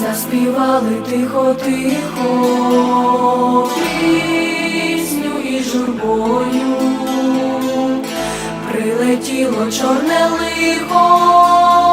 Заспівали тихо, тихо, пісню і журбою прилетіло чорне лихо.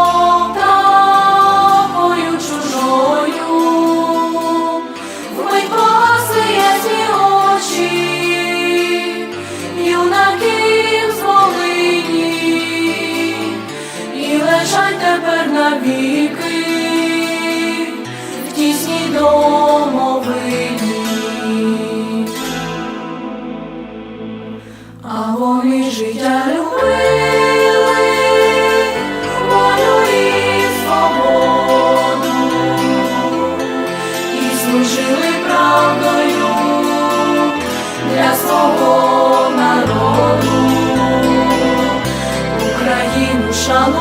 а вони життя любили, волю свободу, і служили правдою для свого народу, Україну шану.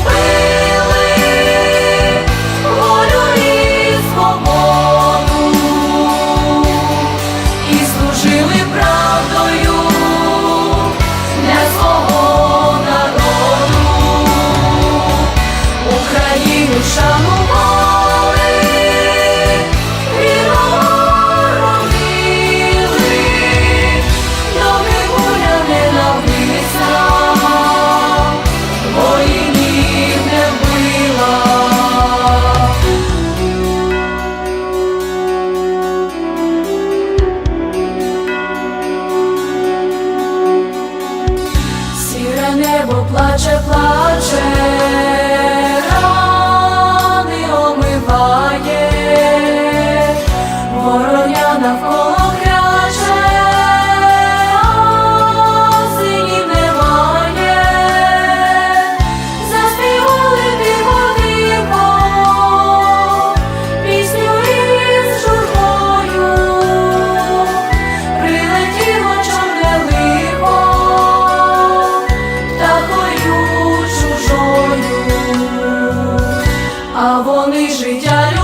а вони життя люблять.